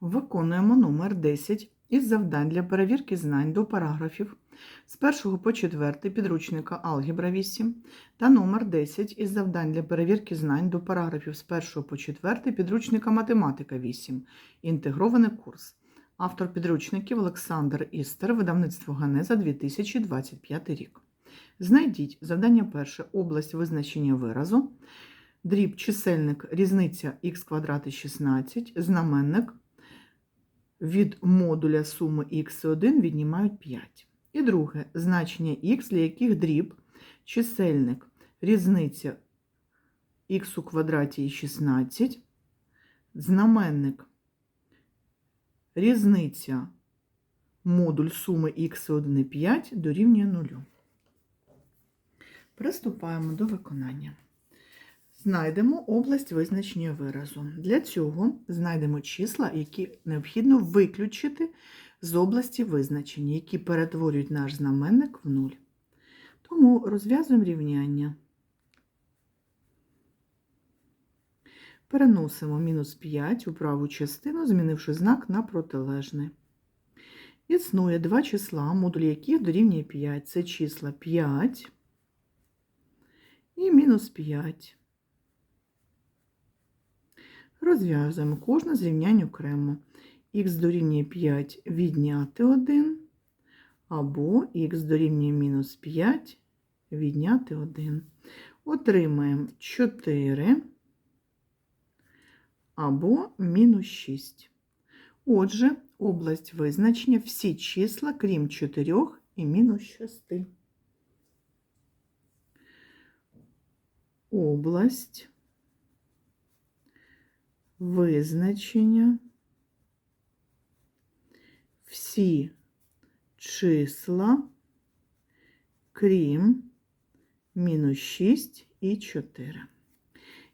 Виконуємо номер 10 із завдань для перевірки знань до параграфів з 1 по 4 підручника Алгебра 8 та номер 10 із завдань для перевірки знань до параграфів з 1 по 4 підручника Математика 8. Інтегрований курс. Автор підручників Олександр Істер, видавництво Ганеза 2025 рік. Знайдіть завдання перше область визначення виразу, дріб чисельник різниця х квадрат і 16, знаменник від модуля суми х1 віднімають 5. І друге значення х, для яких дріб чисельник різниця х у квадраті і 16, знаменник різниця модуль суми х1 і 5 дорівнює 0. Приступаємо до виконання. Знайдемо область визначення виразу. Для цього знайдемо числа, які необхідно виключити з області визначення, які перетворюють наш знаменник в 0. Тому розв'язуємо рівняння. Переносимо мінус 5 у праву частину, змінивши знак на протилежний. Існує два числа, модуль яких дорівнює 5. Це числа 5 і мінус 5. Розв'язуємо кожне з рівнянь окремо. Х дорівнює 5 відняти 1, або х дорівнює мінус 5 відняти 1. Отримаємо 4 або мінус 6. Отже, область визначення всі числа, крім 4 і мінус 6. Область визначення всі числа, крім мінус 6 і 4.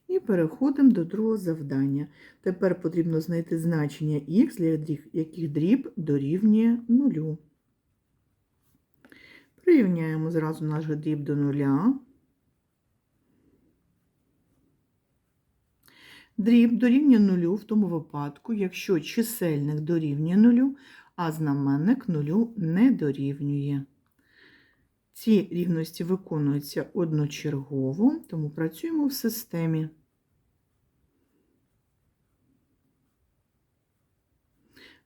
І переходимо до другого завдання. Тепер потрібно знайти значення х, для яких дріб дорівнює 0. Прирівняємо зразу наш дріб до нуля. Дріб дорівнює нулю в тому випадку, якщо чисельник дорівнює нулю, а знаменник нулю не дорівнює. Ці рівності виконуються одночергово, тому працюємо в системі.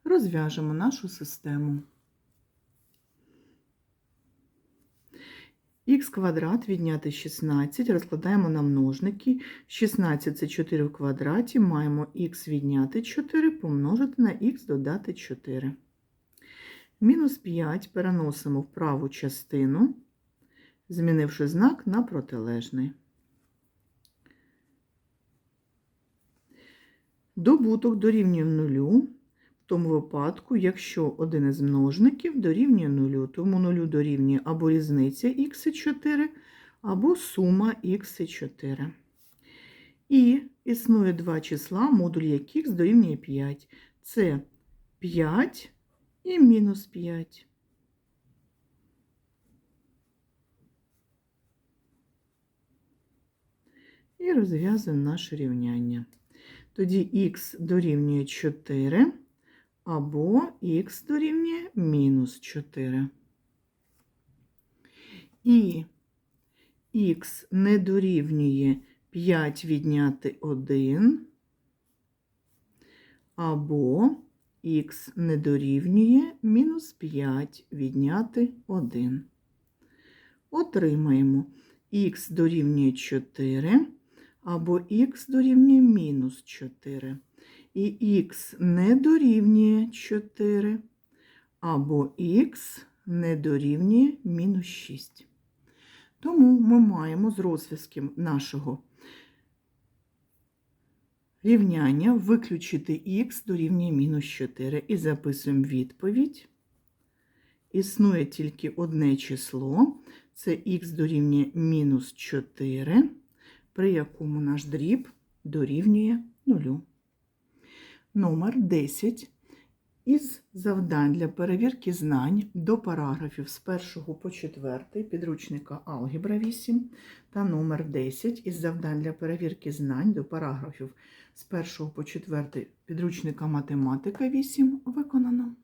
Розв'яжемо нашу систему. Х квадрат відняти 16, розкладаємо на множники. 16 це 4 в квадраті, маємо х відняти 4, помножити на х додати 4. Мінус 5 переносимо в праву частину, змінивши знак на протилежний. Добуток дорівнює нулю. В тому випадку, якщо один із множників дорівнює нулю, тому нулю дорівнює або різниця х4, або сума х4. І існує два числа, модуль яких дорівнює 5. Це 5 і мінус 5. І розв'язуємо наше рівняння. Тоді х дорівнює 4 або х дорівнює мінус 4. І х не дорівнює 5 відняти 1, або х не дорівнює мінус 5 відняти 1. Отримаємо х дорівнює 4, або х дорівнює мінус 4 і х не дорівнює 4, або х не дорівнює мінус 6. Тому ми маємо з розв'язків нашого рівняння виключити х дорівнює мінус 4 і записуємо відповідь. Існує тільки одне число, це х дорівнює мінус 4, при якому наш дріб дорівнює 0 номер 10 Із завдань для перевірки знань до параграфів з 1 по 4 підручника Алгебра 8 та номер 10 із завдань для перевірки знань до параграфів з 1 по 4 підручника Математика 8 виконано.